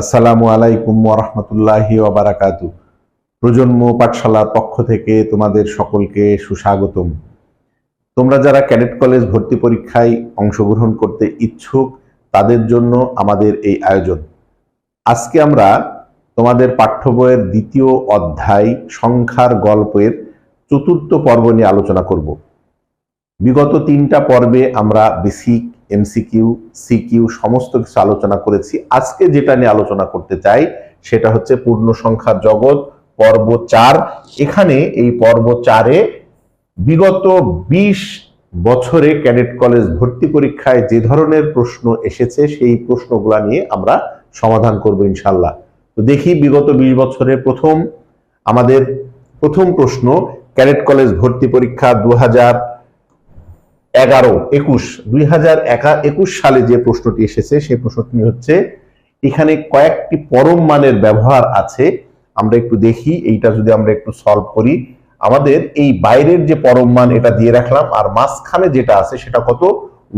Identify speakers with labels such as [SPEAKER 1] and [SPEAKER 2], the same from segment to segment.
[SPEAKER 1] আসসালামু আলাইকুম ওরহমতুল্লাহি ওবারাকাতু প্রজন্ম পাঠশালার পক্ষ থেকে তোমাদের সকলকে সুস্বাগতম। তোমরা যারা ক্যাডেট কলেজ ভর্তি পরীক্ষায় অংশগ্রহণ করতে ইচ্ছুক, তাদের জন্য আমাদের এই আয়োজন। আজকে আমরা তোমাদের পাঠ্য বইয়ের দ্বিতীয় অধ্যায় সংখ্যার গল্পের চতুর্থ পর্ব নিয়ে আলোচনা করব। বিগত তিনটা পর্বে আমরা বেসিক এমসিকিউ সিকিউ সমস্ত কিছু আলোচনা করেছি। আজকে যেটা নিয়ে আলোচনা করতে চাই, সেটা হচ্ছে পূর্ণ সংখ্যার জগৎ, পর্ব চার। এখানে এই পর্ব চারে বিগত ২০ বছরে ক্যাডেট কলেজ ভর্তি পরীক্ষায় যে ধরনের প্রশ্ন এসেছে, সেই প্রশ্নগুলা নিয়ে আমরা সমাধান করব ইনশাল্লাহ তো দেখি বিগত ২০ বছরে প্রথম, আমাদের প্রথম প্রশ্ন, ক্যাডেট কলেজ ভর্তি পরীক্ষা দু হাজার এগারো, একুশ দুই হাজার একুশ সালে যে প্রশ্নটি এসেছে সেই প্রশ্নটি হচ্ছে, এখানে কয়েকটি পরম মানের ব্যবহার আছে। আমরা একটু দেখি, এইটা যদি আমরা একটু সলভ করি। আমাদের এই বাইরের যে পরম মান, এটা দিয়ে রাখলাম, আর মাঝখানে যেটা আছে, সেটা কত?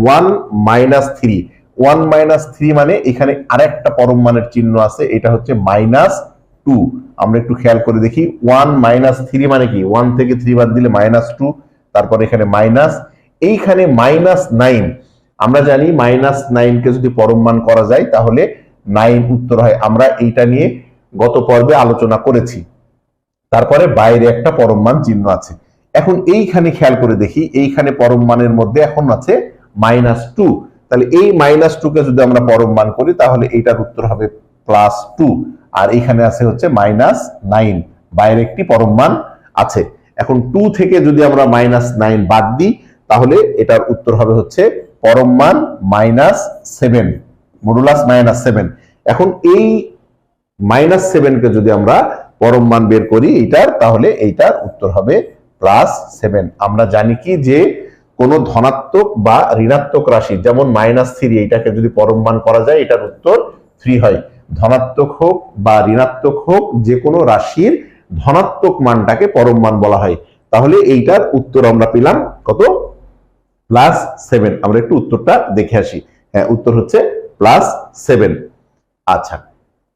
[SPEAKER 1] One minus three. One minus three মানে এখানে আরেকটা পরম মানের চিহ্ন আছে, এটা হচ্ছে মাইনাস টু। আমরা একটু খেয়াল করে দেখি, ওয়ান মাইনাস থ্রি মানে কি? ওয়ান থেকে থ্রি বাদ দিলে মাইনাস টু, তারপর এখানে মাইনাস এইখানে মাইনাস নাইন আমরা জানি মাইনাস নাইনকে যদি পরম মান করা যায়, তাহলে নাইন উত্তর হয়। আমরা এইটা নিয়ে গত পর্বে আলোচনা করেছি। তারপরে বাইরে একটা পরম মান চিহ্ন আছে। এখন এইখানে খেয়াল করে দেখি, এইখানে পরম মানের মধ্যে এখন আছে মাইনাস টু তাহলে এই মাইনাস টু কে যদি আমরা পরম মান করি, তাহলে এইটার উত্তর হবে প্লাস টু আর এইখানে আছে হচ্ছে মাইনাস নাইন বাইরে একটি পরম মান আছে। এখন টু থেকে যদি আমরা মাইনাস নাইন বাদ দিই তাহলে এটার উত্তর হবে হচ্ছে পরম মান minus seven modulus minus seven এখন এই মাইনাস সেভেনকে যদি আমরা পরম মান বের করি এইটার, তাহলে এইটার উত্তর হবে প্লাস সেভেন আমরা জানি কি যে কোনো ধনাত্মক বা ঋণাত্মক রাশি, যেমন মাইনাস থ্রি এইটাকে যদি পরম মান করা যায়, এটার উত্তর থ্রি হয়। ধনাত্মক হোক বা ঋণাত্মক হোক, যে কোনো রাশির ধনাত্মক মানটাকে পরম মান বলা হয়। তাহলে এইটার উত্তর আমরা পেলাম কত? প্লাস সেভেন আমরা একটু উত্তরটা দেখে আসি। হ্যাঁ উত্তর হচ্ছে প্লাস সেভেন আচ্ছা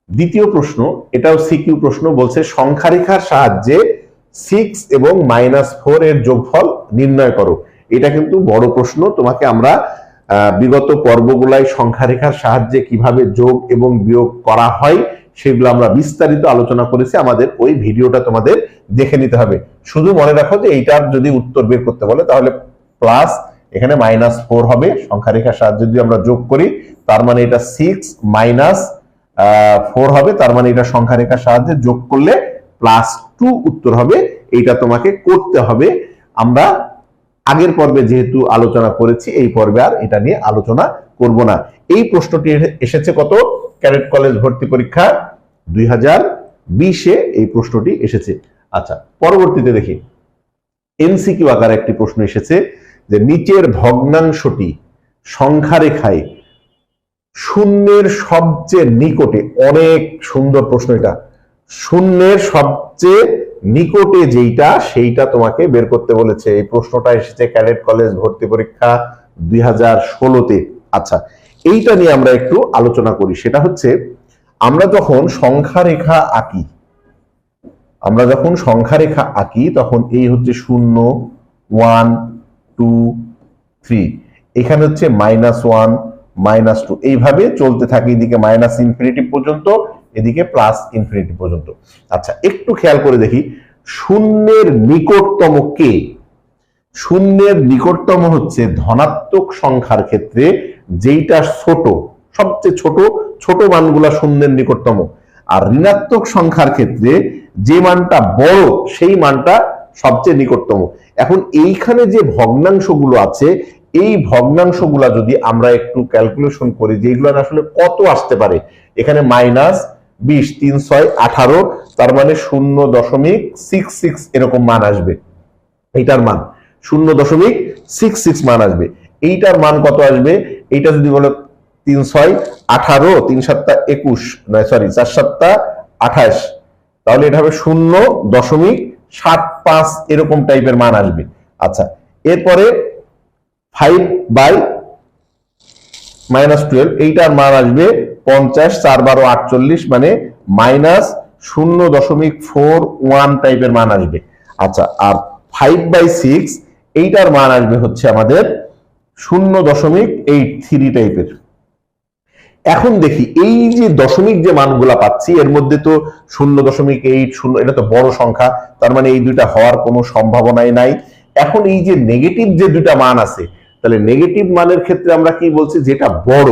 [SPEAKER 1] দ্বিতীয় প্রশ্ন, এটাও সিকিউ প্রশ্ন, বলছে সংখ্যারেখার সাহায্যে সিক্স এবং মাইনাস ফোর এর যোগফল নির্ণয় করো। এটা কিন্তু বড় প্রশ্ন। তোমাকে আমরা বিগত পর্বগুলাই সংখ্যারেখার সাহায্যে কীভাবে যোগ এবং বিয়োগ করা হয়, সেগুলো আমরা বিস্তারিত আলোচনা করেছি। আমাদের ওই ভিডিওটা তোমাদের দেখে নিতে হবে। শুধু মনে রাখো যে এইটার যদি উত্তর বের করতে বলে, তাহলে প্লাস এখানে মাইনাস ফোর হবে, সংখ্যারেখার সাহায্যে যদি আমরা যোগ করি, তার মানে এটা সিক্স মাইনাস ফোর হবে, তার মানে এটা সংখ্যারেখার সাহায্যে যোগ করলে প্লাস টু উত্তর হবে, এইটা তোমাকে করতে হবে। আমরা আগের পর্বে যেহেতু আলোচনা করেছি, এই পর্বে আর এটা নিয়ে আলোচনা করব না। এই প্রশ্নটি এসেছে কত? ক্যাডেট কলেজ ভর্তি পরীক্ষা দুই হাজার এই প্রশ্নটি এসেছে। আচ্ছা পরবর্তীতে দেখি। এমসিকিউ আকারে একটি প্রশ্ন এসেছে। যে নিচের ভগ্নাংশটি সংখ্যা রেখায় শূন্যের সবচেয়ে নিকটে, অনেক সুন্দর প্রশ্ন এটা, শূন্যের সবচেয়ে নিকটে যেইটা, সেইটা তোমাকে বের করতে বলেছে। এই প্রশ্নটা এসেছে ক্যাডেট কলেজ ভর্তি পরীক্ষা দুই হাজার ষোলোতে। আচ্ছা এইটা নিয়ে আমরা একটু আলোচনা করি। সেটা হচ্ছে, আমরা যখন সংখ্যা রেখা আঁকি, আমরা যখন সংখ্যা রেখা আঁকি, তখন এই হচ্ছে শূন্য, ওয়ান টু থ্রি এখানে হচ্ছে মাইনাস ওয়ান মাইনাস টু এইভাবে চলতে থাকে এদিকে মাইনাস ইনফিনিটি পর্যন্ত, এদিকে প্লাস ইনফিনিটি পর্যন্ত। আচ্ছা একটু খেয়াল করে দেখি। শূন্যের নিকটতম কে? শূন্যের নিকটতম হচ্ছে ধনাত্মক সংখ্যার ক্ষেত্রে যেইটা ছোট, সবচেয়ে ছোট ছোট মানগুলা শূন্যের নিকটতম। আর ঋণাত্মক সংখ্যার ক্ষেত্রে যে মানটা বড়, সেই মানটা সবচেয়ে নিকটতম। এখন এইখানে যে ভগ্নাংশগুলো আছে, এই ভগ্নাংশগুলা যদি আমরা একটু ক্যালকুলেশন করি যে এগুলো আসলে কত আসতে পারে? এখানে মাইনাস বিশ, তিন, ছয়, আঠারো, তার মানে শূন্য দশমিক সিক্স সিক্স এরকম মান আসবে। এইটার মান, শূন্য দশমিক সিক্স সিক্স মান আসবে। এইটার মান কত আসবে? এইটা যদি বলো তিন, ছয়, আঠারো, তিন, সাতটা, একুশ, নয় সরি চার, সাতটা, আঠাশ, তাহলে এটা হবে শূন্য দশমিক সাত, পাঁচ এরকম টাইপের মান আসবে। আচ্ছা এরপরে ফাইভ বাই মাইনাস টুয়েলভ এইটার মান আসবে পঞ্চাশ, চার বারো আটচল্লিশ মানে মাইনাস শূন্য দশমিক ফোর ওয়ান টাইপের মান আসবে। আচ্ছা আর ফাইভ বাই সিক্স এইটার মান আসবে হচ্ছে আমাদের শূন্য দশমিক এইট থ্রি টাইপের। এখন দেখি, এই যে দশমিক যে মানগুলা পাচ্ছি, এর মধ্যে তো শূন্য দশমিক এইট শূন্য, এটা তো বড় সংখ্যা, তার মানে এই দুইটা হওয়ার কোনো সম্ভাবনাই নাই। এখন এই যে নেগেটিভ যে দুইটা মান আছে, তাহলে নেগেটিভ মানের ক্ষেত্রে আমরা কি বলছি, যেটা বড়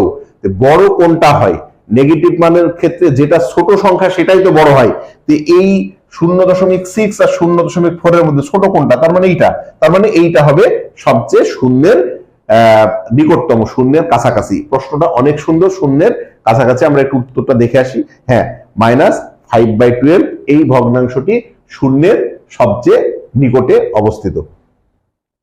[SPEAKER 1] বড় কোনটা হয়? নেগেটিভ মানের ক্ষেত্রে যেটা ছোট সংখ্যা, সেটাই তো বড় হয়। তো এই শূন্য দশমিক সিক্স আর শূন্য দশমিক ফোর এর মধ্যে ছোট কোনটা? তার মানে এইটা, তার মানে এইটা হবে সবচেয়ে শূন্যের নিকটতম শূন্যের কাছাকাছি। প্রশ্নটা অনেক সুন্দর, শূন্যের কাছাকাছি আমরা একটু উত্তরটা দেখে আসি। হ্যাঁ মাইনাস ফাইভ বাই টুয়েলভ এই ভগ্নাংশটি শূন্যের সবচেয়ে নিকটে অবস্থিত।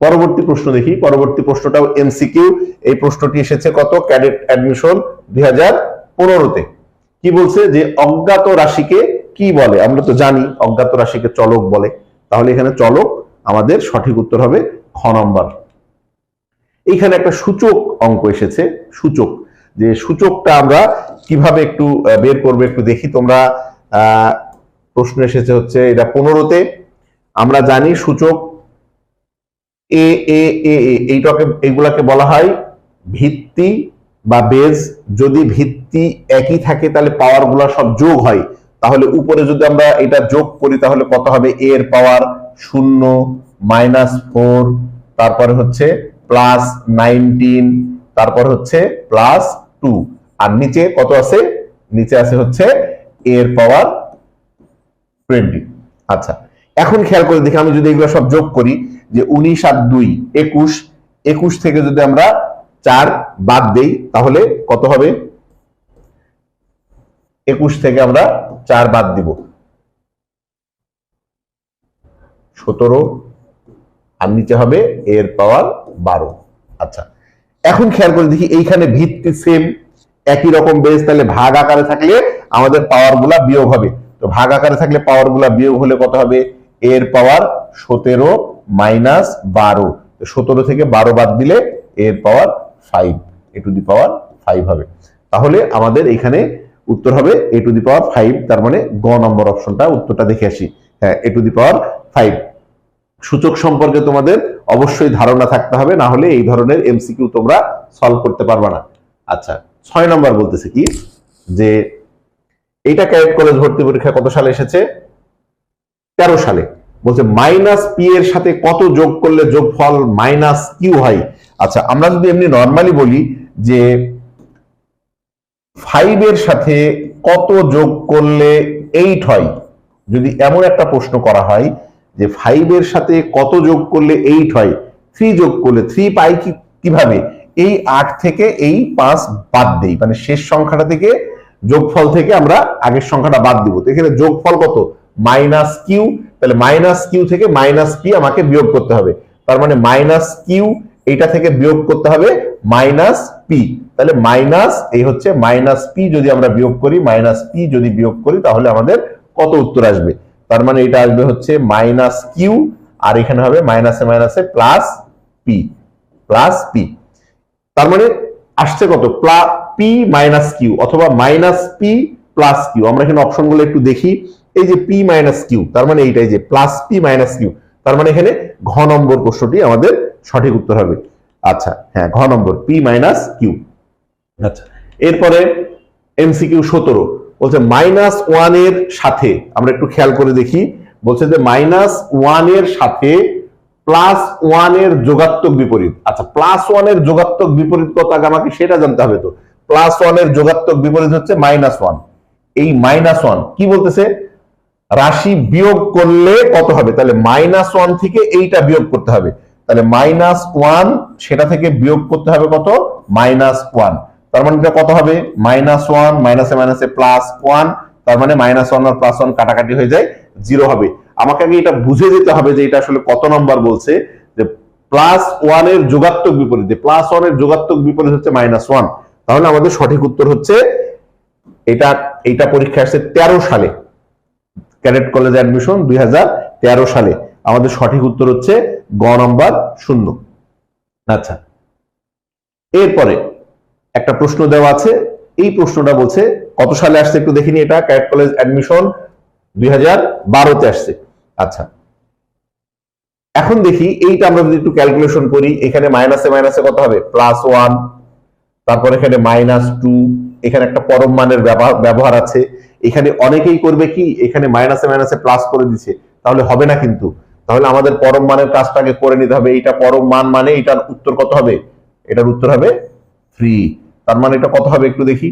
[SPEAKER 1] পরবর্তী প্রশ্ন দেখি। পরবর্তী প্রশ্নটাও এমসিকিউ এই প্রশ্নটি এসেছে কত? ক্যাডেট অ্যাডমিশন দুই হাজার পনেরোতে। কি বলছে যে অজ্ঞাত রাশিকে কি বলে? আমরা তো জানি অজ্ঞাত রাশিকে চলক বলে। তাহলে এখানে চলক আমাদের সঠিক উত্তর হবে খ নম্বর। এইখানে একটা সূচক অঙ্ক এসেছে, সূচক। যে সূচকটা আমরা কীভাবে একটু বের করবে একটু দেখি তোমরা। প্রশ্ন এসেছে হচ্ছে, এটা পনেরোতে। আমরা জানি সূচক এ এ এ এইটাকে, এইগুলাকে বলা হয় ভিত্তি বা বেজ। যদি ভিত্তি একই থাকে, তাহলে পাওয়ারগুলা সব যোগ হয়। তাহলে উপরে যদি আমরা এটা যোগ করি, তাহলে কত হবে? এর পাওয়ার শূন্য মাইনাস ফোর তারপরে হচ্ছে প্লাস নাইনটিন তারপর হচ্ছে প্লাস টু আর নিচে কত আছে? নিচে আছে হচ্ছে এর পাওয়ার টোয়েন্টি আচ্ছা এখন খেয়াল করে দেখি, আমি যদি এগুলো সব যোগ করি, যে উনিশ আর দুই, একুশ একুশ থেকে যদি আমরা চার বাদ দেই, তাহলে কত হবে? একুশ থেকে আমরা চার বাদ দিব। সতেরো, আর নিচে হবে এর পাওয়ার বারো। আচ্ছা এখন খেয়াল করে দেখি এইখানে ভিত্তি সেম একই রকম বেস তাহলে ভাগ আকারে থাকলে আমাদের পাওয়ারগুলা বিয়োগ হবে। তো ভাগ আকারে থাকলে পাওয়ারগুলা বিয়োগ হলে কত হবে? এর পাওয়ার সতেরো মাইনাস বারো। সতেরো থেকে বারো বাদ দিলে এর power five A to the power five হবে। তাহলে আমাদের এখানে উত্তর হবে এ টু দি পাওয়ার ফাইভ তার মানে গ নম্বর অপশনটা, উত্তরটা দেখে আসি। হ্যাঁ এ টু দি পাওয়ার ফাইভ সূচক সম্পর্কে তোমাদের অবশ্যই ধারণা থাকতে হবে, না হলে এই ধরনের এমসিকিউ তোমরা সলভ করতে পারবে না। আচ্ছা ছয় নম্বর বলতেছে কি? যে এইটা ক্যারেট কলেজ ভর্তি পরীক্ষা কত সালে এসেছে? তেরো সালে। বলছে মাইনাস পি এর সাথে কত যোগ করলে যোগফল মাইনাস কিউ হয়? আচ্ছা আমরা যদি এমনি নর্মালি বলি যে ফাইভ এর সাথে কত যোগ করলে এইট হয়? যদি এমন একটা প্রশ্ন করা হয় যে ফাইভ এর সাথে কত যোগ করলে এইট হয়? থ্রি যোগ করলে থ্রি পাই কি, কীভাবে? এই আট থেকে এই পাঁচ বাদ দেই। মানে শেষ সংখ্যাটা থেকে যোগফল থেকে আমরা আগের সংখ্যাটা বাদ দিব। এখানে যোগফল কত? মাইনাস কিউ তাহলে মাইনাস কিউ থেকে মাইনাস পি আমাকে বিয়োগ করতে হবে। তার মানে মাইনাস কিউ এটা থেকে বিয়োগ করতে হবে মাইনাস পি তাহলে মাইনাস এই হচ্ছে মাইনাস পি যদি আমরা বিয়োগ করি মাইনাস পি যদি বিয়োগ করি, তাহলে আমাদের কত উত্তর আসবে? তার মানে এটা আসবে হচ্ছে মাইনাস কিউ আর এখানে হবে মাইনাসে মাইনাসে প্লাস পি প্লাস পি তার মানে আসছে কত? পি মাইনাস কিউ অথবা মাইনাস পি প্লাস কিউ আমরা এখানে অপশনগুলো একটু দেখি। এই যে পি মাইনাস কিউ তার মানে এইটাই যে প্লাস পি মাইনাস কিউ তার মানে এখানে ঘ নম্বর প্রশ্নটি আমাদের সঠিক উত্তর হবে। আচ্ছা হ্যাঁ ঘ নম্বর পি মাইনাস কিউ আচ্ছা এরপরে এমসিকিউ সতেরো। বলছে মাইনাস ওয়ানের সাথে, আমরা একটু খেয়াল করে দেখি, বলছে যে মাইনাস ওয়ানের সাথে প্লাস ওয়ানের যোগাত্মক বিপরীত। আচ্ছা প্লাস ওয়ানের যোগাত্মক বিপরীত কত আগে আমাকে সেটা জানতে হবে তো। প্লাস ওয়ানের যোগাত্মক বিপরীত হচ্ছে মাইনাস ওয়ান এই মাইনাস ওয়ান কি বলতেছে? রাশি বিয়োগ করলে কত হবে? তাহলে মাইনাস ওয়ান থেকে এইটা বিয়োগ করতে হবে। তাহলে মাইনাস ওয়ান সেটা থেকে বিয়োগ করতে হবে কত? মাইনাস ওয়ান তার মানে কত হবে? মাইনাস ওয়ান, মাইনাসে মাইনাসে প্লাস ওয়ান, তার মানে মাইনাস ওয়ান আর প্লাস ওয়ান কাটাকাটি হয়ে যায়, জিরো হবে। আমাকে আগে এটা বুঝে যেতে হবে যে এটা আসলে কত নম্বর বলছে, যে প্লাস ওয়ানের যোগাত্মক বিপরীত প্লাস ওয়ানের যোগাত্মক বিপরীত হচ্ছে মাইনাস ওয়ান। তাহলে আমাদের সঠিক উত্তর হচ্ছে, এটা, এইটা পরীক্ষা আসছে তেরো সালে। ক্যাডেট কলেজ অ্যাডমিশন দুই হাজার তেরো সালে। আমাদের সঠিক উত্তর হচ্ছে গ নম্বর শূন্য। আচ্ছা। এরপরে একটা প্রশ্ন দেওয়া আছে। এই প্রশ্নটা বলছে, কত সালে আসছে একটু দেখিনি এটা, ক্যাট কলেজ অ্যাডমিশন? দুই হাজার বারোতে আসছে। আচ্ছা। এখন দেখি, এইটা আমরা যদি একটু ক্যালকুলেশন করি, এখানে মাইনাসে মাইনাসে কত হবে? প্লাস ওয়ান, তারপর এখানে মাইনাস টু, এখানে একটা পরম মানের ব্যবহার আছে। এখানে অনেকেই করবে কি, এখানে মাইনাসে মাইনাসে প্লাস করে দিচ্ছে তাহলে হবে না কিন্তু। তাহলে আমাদের পরম মানের কাজটাকে করে নিতে হবে, এইটা পরম মান মানে এটার উত্তর কত হবে? এটার উত্তর হবে থ্রি তার মানে এটা কত হবে একটু দেখি।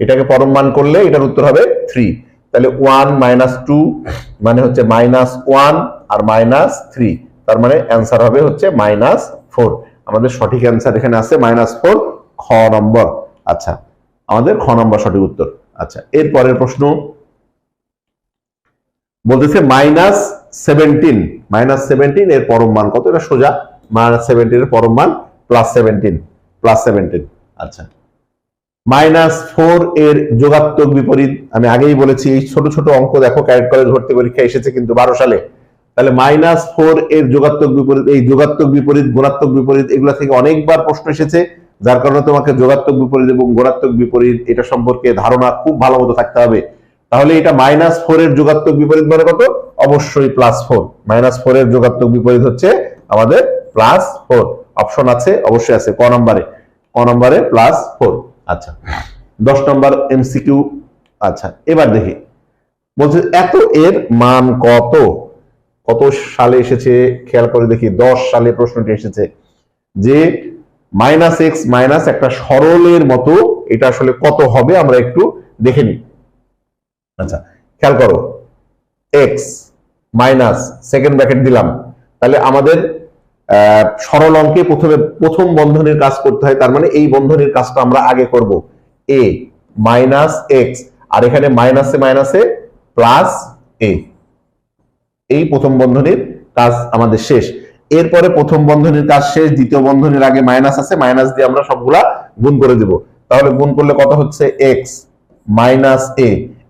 [SPEAKER 1] এটাকে পরম মান করলে এটার উত্তর হবে থ্রি তাহলে ওয়ান মাইনাস টু মানে হচ্ছে মাইনাস ওয়ান আর মাইনাস থ্রি তার মানে অ্যান্সার হবে হচ্ছে মাইনাস ফোর আমাদের সঠিক অ্যান্সার এখানে আছে মাইনাস ফোর খ নম্বর। আচ্ছা আমাদের খ নম্বর সঠিক উত্তর। আচ্ছা এর পরের প্রশ্ন। বলতেছে মাইনাস সেভেন্টিন মাইনাস সেভেন্টিন এর পরম মান কত? এটা সোজা। মাইনাস সেভেন্টিন এর পরম মান প্লাস সেভেন্টিন প্লাস সেভেন্টিন আচ্ছা। মাইনাস ফোর এর যোগাত্মক বিপরীত আমি আগেই বলেছি এই ছোট ছোট অঙ্ক দেখো ক্যারেট কলেজ ভর্তি পরীক্ষা এসেছে কিন্তু বারো সালে। তাহলে মাইনাস ফোর এর যোগাত্মক বিপরীত এই যোগাত্মক বিপরীত গুণাত্মক বিপরীত এগুলো থেকে অনেকবার প্রশ্ন এসেছে যার কারণে তোমাকে যোগাত্মক বিপরীত এবং গুণাত্মক বিপরীত এটা সম্পর্কে ধারণা খুব ভালো মতো থাকতে হবে। তাহলে এটা মাইনাস ফোর এর যোগাত্মক বিপরীত মানে কত? অবশ্যই প্লাস ফোর মাইনাস ফোর এর যোগাত্মক বিপরীত হচ্ছে আমাদের প্লাস ফোর অপশন আছে, অবশ্যই আছে, ক নম্বরে? ক নম্বরে প্লাস ফোর আচ্ছা দশ নম্বর এমসিকিউ আচ্ছা এবার দেখি। বলছে, এত এর মান কত? কত সালে এসেছে? খেয়াল করে দেখি, দশ সালে প্রশ্নটি এসেছে যে, মাইনাস এক্স মাইনাস একটা সরলের মতো, এটা আসলে কত হবে? আমরা একটু দেখে নিই। আচ্ছা খেয়াল করো এক্স মাইনাস সেকেন্ড ব্র্যাকেট দিলাম। তাহলে আমাদের সরল অঙ্কে প্রথমে প্রথম বন্ধনীর কাজ করতে হয়, তার মানে এই বন্ধনীর কাজটা আমরা আগে করব। এ মাইনাস এক্স আর এখানে মাইনাসে মাইনাসে প্লাস এ এই প্রথম বন্ধনীর কাজ আমাদের শেষ। এরপরে প্রথম বন্ধনীর কাজ শেষ, দ্বিতীয় বন্ধনীর আগে মাইনাস আছে মাইনাস দিয়ে আমরা সবগুলা গুণ করে দিব। তাহলে গুণ করলে কত হচ্ছে? এক্স মাইনাস এ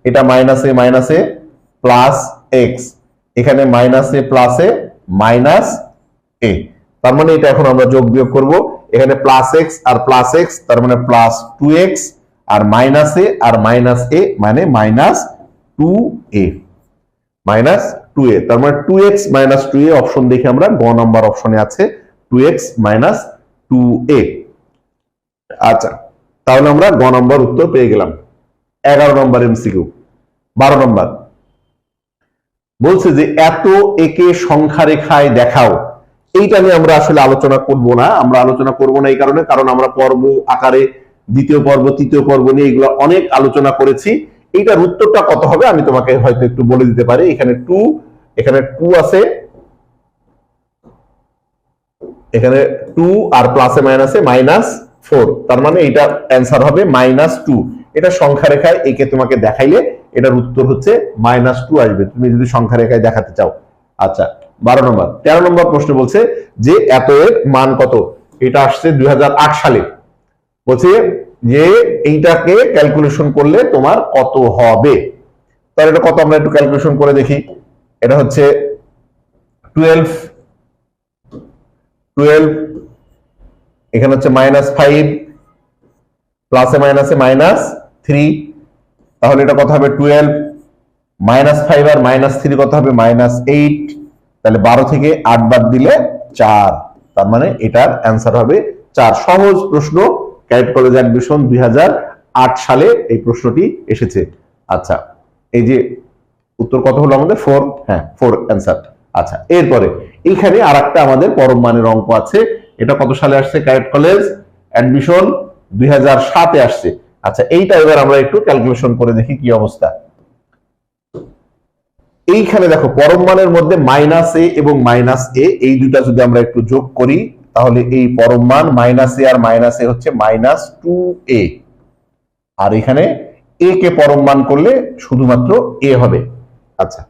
[SPEAKER 1] এটা মাইনাসে মাইনাসে প্লাস এক্স এখানে মাইনাসে প্লাসে মাইনাস এ। তার মানে এটা এখন আমরা যোগ বিয়োগ করব। এখানে প্লাস এক্স আর প্লাস এক্স তার মানে প্লাস টু এক্স আর মাইনাস এ আর মাইনাস এ মানে minus two A minus two A তার মানে two X minus two A option দেখে আমরা গ নাম্বার অপশনে আছে two X minus two A আচ্ছা তাহলে আমরা গ নম্বর উত্তর পেয়ে গেলাম। এগারো নম্বর এমসিকিউ বারো নম্বর বলছে যে এত একে সংখ্যা রেখায় দেখাও। এইটা নিয়ে আমরা আসলে আলোচনা করব না। আমরা আলোচনা করব না এই কারণে, কারণ আমরা পর্ব আকারে দ্বিতীয় পর্ব, তৃতীয় পর্ব নিয়ে এগুলো অনেক আলোচনা করেছি। এইটার উত্তরটা কত হবে আমি তোমাকে হয়তো একটু বলে দিতে পারি। এখানে টু এখানে টু আছে। এখানে টু আর প্লাসে মাইনাসে মাইনাস ফোর তার মানে এটা অ্যান্সার হবে মাইনাস টু এটা সংখ্যা রেখায় একে তোমাকে দেখাইলে এটার উত্তর হচ্ছে মাইনাস টু আসবে। তুমি যদি সংখ্যা রেখায় দেখাতে চাও। আচ্ছা। বারো নম্বর। তেরো নম্বর প্রশ্ন বলছে যে এত এর মান কত? এটা আসছে দু হাজার আট সালে। বলছে যে এইটাকে ক্যালকুলেশন করলে তোমার কত হবে? তাহলে এটা কত আমরা একটু ক্যালকুলেশন করে দেখি। এটা হচ্ছে টুয়েলভ টুয়েলভ এখানে হচ্ছে মাইনাস ফাইভ প্লাসে মাইনাসে মাইনাস থ্রি তাহলে এটা কত হবে? টুয়েলভ মাইনাস ফাইভ আর মাইনাস থ্রি কত হবে? মাইনাস এইট তাহলে বারো থেকে আট বাদ দিলে চার। তার মানে এটার অ্যান্সার হবে চার। সহজ প্রশ্ন। ক্যাডেট কলেজ অ্যাডমিশন দুই সালে এই প্রশ্নটি এসেছে। আচ্ছা এই যে উত্তর কত হলো আমাদের? ফোর হ্যাঁ ফোর অ্যান্সার আচ্ছা এরপরে এইখানে আর একটা আমাদের পরম মানের অঙ্ক আছে। এটা কত সালে আসছে? ক্যাডেট কলেজ অ্যাডমিশন দুই হাজার সাতে আসছে। আচ্ছা এইটা এবার আমরা একটু ক্যালকুলেশন করে দেখি কি অবস্থা। এইখানে দেখো, পরম মানের মধ্যে মাইনাস এ এবং মাইনাস এ এই দুটা যদি আমরা একটু যোগ করি, তাহলে এই পরম মান মাইনাস এ আর মাইনাস এ হচ্ছে মাইনাস টু এ আর এখানে এ কে পরম মান করলে শুধুমাত্র এ হবে। আচ্ছা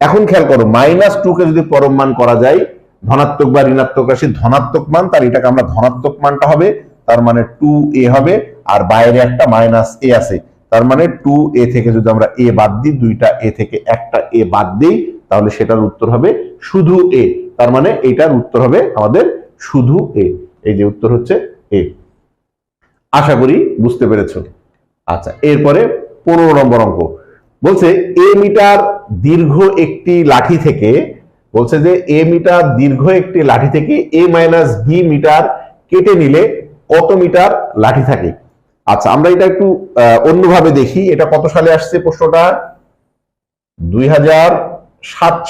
[SPEAKER 1] এখন খেয়াল করো মাইনাস টু কে যদি পরম মান করা যায়, ধনাত্মক বা ঋণাত্মক রাশি ধনাত্মক মান, তার এটাকে আমরা ধনাত্মক মানটা হবে, তার মানে টু এ হবে, আর বাইরে একটা মাইনাস এ আছে। তার মানে টু এ থেকে যদি আমরা এ বাদ দিই, দুইটা এ থেকে একটা এ বাদ দিই, তাহলে সেটার উত্তর হবে শুধু এ তার মানে এটার উত্তর হবে আমাদের শুধু এ এই যে উত্তর হচ্ছে এ আশা করি বুঝতে পেরেছ। আচ্ছা এরপরে পনেরো নম্বর অঙ্ক। বলছে এ মিটার দীর্ঘ একটি লাঠি থেকে, বলছে যে এ মিটার দীর্ঘ একটি লাঠি থেকে এ মাইনাস বি মিটার কেটে নিলে কত মিটার লাঠি থাকে? আচ্ছা আমরা এটা একটু অন্যভাবে দেখি। এটা কত সালে আসছে প্রশ্নটা? দুই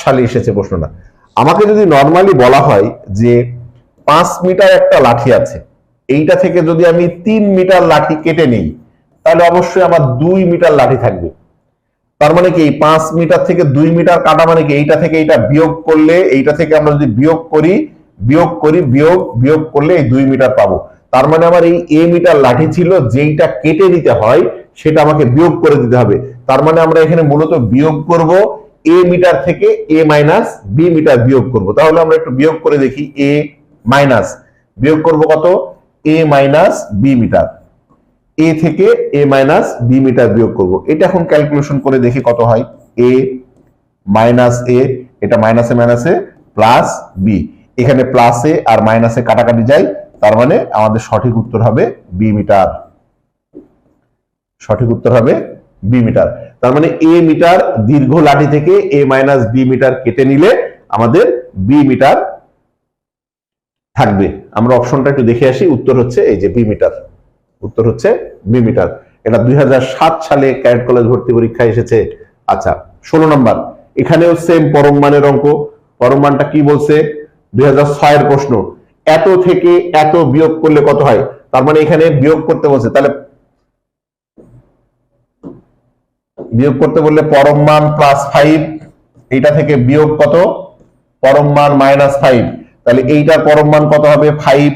[SPEAKER 1] সালে এসেছে প্রশ্নটা। আমাকে যদি নর্মালি বলা হয় যে পাঁচ মিটার একটা লাঠি আছে, এইটা থেকে যদি আমি তিন মিটার লাঠি কেটে নিই, তাহলে অবশ্যই আমার দুই মিটার লাঠি থাকবে। তার মানে কি পাঁচ মিটার থেকে দুই মিটার কাটা মানে কি, এইটা থেকে এইটা বিয়োগ করলে, এইটা থেকে আমরা যদি বিয়োগ করি বিয়োগ করি, বিয়োগ বিয়োগ করলে এই দুই মিটার পাবো। তার মানে আমার এই এ মিটার লাঠি ছিল, যেইটা কেটে দিতে হয়, সেটা আমাকে বিয়োগ করে দিতে হবে। তার মানে আমরা এখানে মূলত বিয়োগ করব এ মিটার থেকে এ মাইনাস বি মিটার বিয়োগ করব। তাহলে আমরা একটু বিয়োগ করে দেখি এ মাইনাস বিয়োগ করব কত? A minus B meter A থেকে এ মাইনাস বি মিটার বিয়োগ করব। এটা এখন ক্যালকুলেশন করে দেখি কত হয়। এ মাইনাস এ এটা মাইনাসে মাইনাসে প্লাস বি এখানে প্লাসে আর মাইনাসে কাটাকাটি যায়। তার মানে আমাদের সঠিক উত্তর হবে বি মিটার। সঠিক উত্তর হবে বি মিটার। তার মানে এ মিটার দীর্ঘ লাঠি থেকে এ মাইনাস বি মিটার কেটে নিলে আমাদের বি মিটার থাকবে। আমরা অপশনটা একটু দেখে আসি, উত্তর হচ্ছে এই যে বি মিটার। উত্তর হচ্ছে বি মিটার। এটা দুই হাজার সাত সালে ক্যারেট কলেজ ভর্তি পরীক্ষা এসেছে। আচ্ছা ষোলো নম্বর। এখানেও সেম পরম মানের অঙ্ক। পরম মানটা কি বলছে? দুই এর প্রশ্ন। এত থেকে এত বিয়োগ করলে কত হয়? তার মানে এখানে বিয়োগ করতে বলছে। তাহলে বিয়োগ করতে বললে পরম মান প্লাস ফাইভ এইটা থেকে বিয়োগ কত? পরম মান মাইনাস ফাইভ তাহলে এইটার পরম মান কত হবে? ফাইভ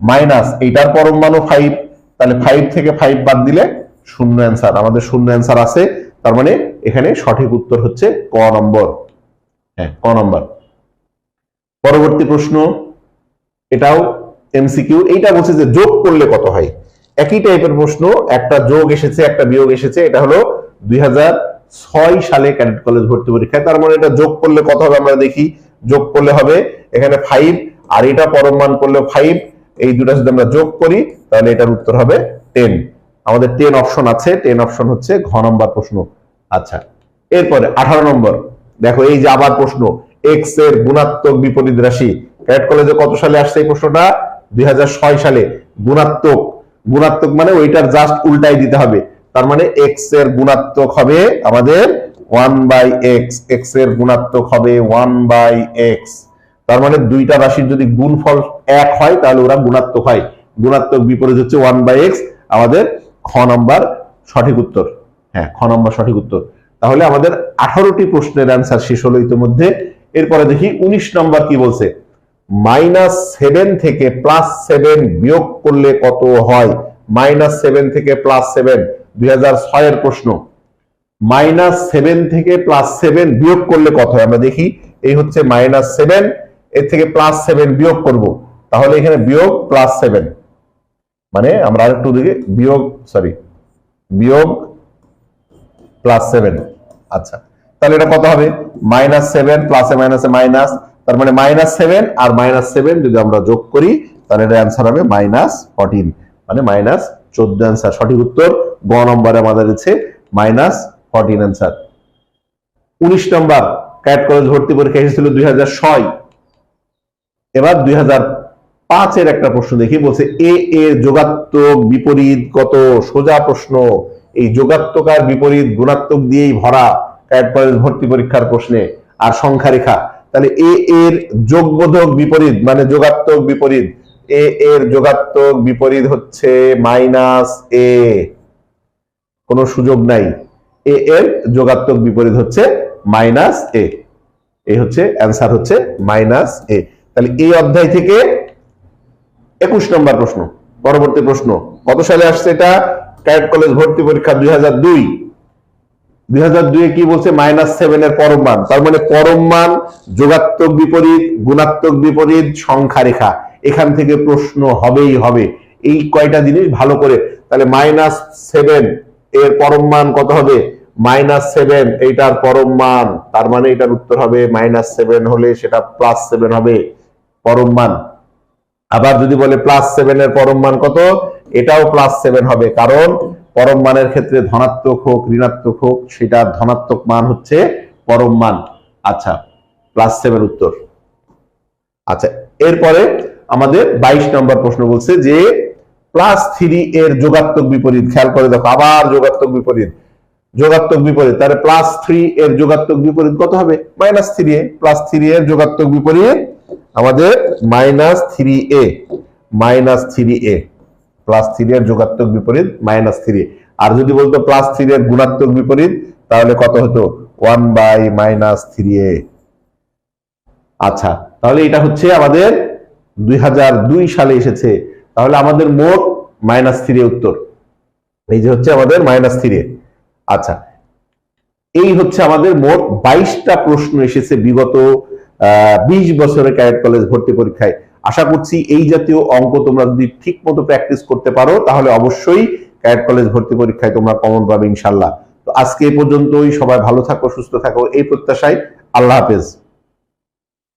[SPEAKER 1] মাইনাস এইটার পরম মানও ফাইভ তাহলে ফাইভ থেকে ফাইভ বাদ দিলে শূন্য অ্যান্সার আমাদের শূন্য অ্যান্সার আছে। তার মানে এখানে সঠিক উত্তর হচ্ছে ক নম্বর। হ্যাঁ ক নম্বর। পরবর্তী প্রশ্ন। এটাও এমসিকিউ এইটা বলছে যে যোগ করলে কত হয়? একই টাইপের প্রশ্ন, একটা যোগ এসেছে, একটা বিয়োগ এসেছে, এটা হলো দুই সালে ক্যাডেট কলেজ ভর্তি পরীক্ষায়। তার মানে এটা যোগ করলে কত হবে আমরা দেখি। যোগ করলে হবে এখানে ফাইভ আর এটা পরম মান করলে ফাইভ এই দুটা যদি আমরা যোগ করি, তাহলে এটার উত্তর হবে টেন আমাদের টেন অপশন আছে টেন অপশন হচ্ছে ঘ নম্বর প্রশ্ন। আচ্ছা এরপরে আঠারো নম্বর। দেখো, এই যে আবার প্রশ্ন এক্সের গুণাত্মক বিপরীত রাশি ক্যাডেট কলেজে কত সালে আসছে এই প্রশ্নটা? দুই হাজার ছয় সালে। গুণাত্মক। গুণাত্মক মানে ওইটার জাস্ট উল্টাই দিতে হবে। তার মানে এক্সের গুণাত্মক হবে আমাদের ওয়ান বাই এক্স এক্সের গুণাত্মক হবে ওয়ান বাই এক্স তার মানে দুইটা রাশির যদি গুণফল এক হয়, তাহলে ওরা গুণাত্মক হয়। গুণাত্মক বিপরীত হচ্ছে ওয়ান বাই এক্স আমাদের খ নম্বর সঠিক উত্তর। হ্যাঁ খ নম্বর সঠিক উত্তর। তাহলে আমাদের আঠারোটি প্রশ্নের অ্যান্সার শেষ হলো ইতিমধ্যে। এরপরে দেখি উনিশ নম্বর কি বলছে? মাইনাস সেভেন থেকে প্লাস সেভেন বিয়োগ করলে কত হয়? মাইনাস সেভেন থেকে প্লাস সেভেন, দুই ছয়ের প্রশ্ন। মাইনাস সেভেন থেকে প্লাস সেভেন বিয়োগ করলে কত হয়? আমরা দেখি, এই হচ্ছে মাইনাস সেভেন, এর থেকে প্লাস সেভেন বিয়োগ করব। তাহলে এখানে বিয়োগ প্লাস সেভেন। মানে আমরা আরেকটু দিকে বিয়োগ সরি বিয়োগ প্লাস সেভেন। আচ্ছা তাহলে এটা কত হবে? মাইনাস সেভেন, প্লাসে মাইনাসে মাইনাস তার মানে মাইনাস সেভেন আর মাইনাস সেভেন যদি আমরা যোগ করি, তাহলে এটা অ্যান্সার হবে মাইনাস ফোরটিন মানে মাইনাস চোদ্দ অ্যান্সার সঠিক উত্তর গ নম্বরে আমাদের আছে মাইনাস ফোরটিন অ্যান্সার উনিশ নম্বর ক্যাট কলেজ ভর্তি পরীক্ষা এসেছিল দুই হাজার ছয়। এবার দুই হাজার পাঁচের একটা প্রশ্ন দেখি, বলছে এ এর যোগাত্মক বিপরীত কত? সোজা প্রশ্ন। এই যোগাত্মক আর বিপরীত গুণাত্মক দিয়েই ভরা ক্যাট কলেজ ভর্তি পরীক্ষার প্রশ্নে। আর সংখ্যা রেখা তাহলে এ এর যোগবোধক বিপরীত মানে যোগাত্মক বিপরীত, এ এর যোগাত্মক বিপরীত হচ্ছে মাইনাস এ। কোনো সুযোগ নাই। এ এর যোগাত্মক বিপরীত হচ্ছে মাইনাস এ। এই হচ্ছে, অ্যান্সার হচ্ছে মাইনাস এ। তাহলে এই অধ্যায় থেকে একুশ নম্বর প্রশ্ন, পরবর্তী প্রশ্ন। কত সালে আসছে এটা? ক্যাডেট কলেজ ভর্তি পরীক্ষা দুই হাজার দুই। কি বলছে? মাইনাস সেভেন এর পরম মান। তার মানে পরম মান যোগাত্মক বিপরীত, গুণাত্মক বিপরীত, সংখ্যা রেখা। এখান থেকে প্রশ্ন হবেই হবে। এই কয়টা জিনিস ভালো করে। তাহলে মাইনাস সেভেন এর পরম মান কত হবে? মাইনাস সেভেন, এইটার পরম মান। তার মানে এটার উত্তর হবে মাইনাস সেভেন হলে সেটা প্লাস সেভেন হবে। পরম মান। আবার যদি বলে প্লাস সেভেন এর পরম মান কত? এটাও প্লাস সেভেন হবে। কারণ পরম মানের ক্ষেত্রে ধনাত্মক হোক, ঋণাত্মক হোক, সেটা ধনাত্মক মান হচ্ছে পরম মান। আচ্ছা প্লাস সেভেন উত্তর। আচ্ছা এরপরে আমাদের বাইশ নম্বর প্রশ্ন বলছে যে প্লাস থ্রি এর যোগাত্মক বিপরীত, খেয়াল করে দেখো, আবার যোগাত্মক বিপরীত। যোগাত্মক বিপরীত, তাহলে প্লাস থ্রি এর যোগাত্মক বিপরীত কত হবে? Minus three A plus three এর যোগাত্মক বিপরীত আমাদের minus three A minus three A. Plus three এর যোগাত্মক বিপরীত মাইনাস থ্রি আর যদি বলতো প্লাস থ্রি এর গুণাত্মক বিপরীত, তাহলে কত হতো? One by minus three A আচ্ছা তাহলে এটা হচ্ছে আমাদের দুই হাজার দুই সালে এসেছে। তাহলে আমাদের মোট মাইনাস থ্রি উত্তর। এই যে হচ্ছে আমাদের মাইনাস থ্রি আচ্ছা এই হচ্ছে আমাদের মোট বাইশটা প্রশ্ন এসেছে বিগত, আহ, বিশ বছরের ক্যাডেট কলেজ ভর্তি পরীক্ষায়। আশা করছি এই জাতীয় অঙ্ক তোমরা যদি ঠিক মতো প্র্যাকটিস করতে পারো, তাহলে অবশ্যই ক্যাট কলেজ ভর্তি পরীক্ষায় তোমরা কমন পাবে ইনশাল্লাহ। তো আজকে এ পর্যন্তই, সবাই ভালো থাকো, সুস্থ থাকো, এই প্রত্যাশায় আল্লাহ হাফেজ।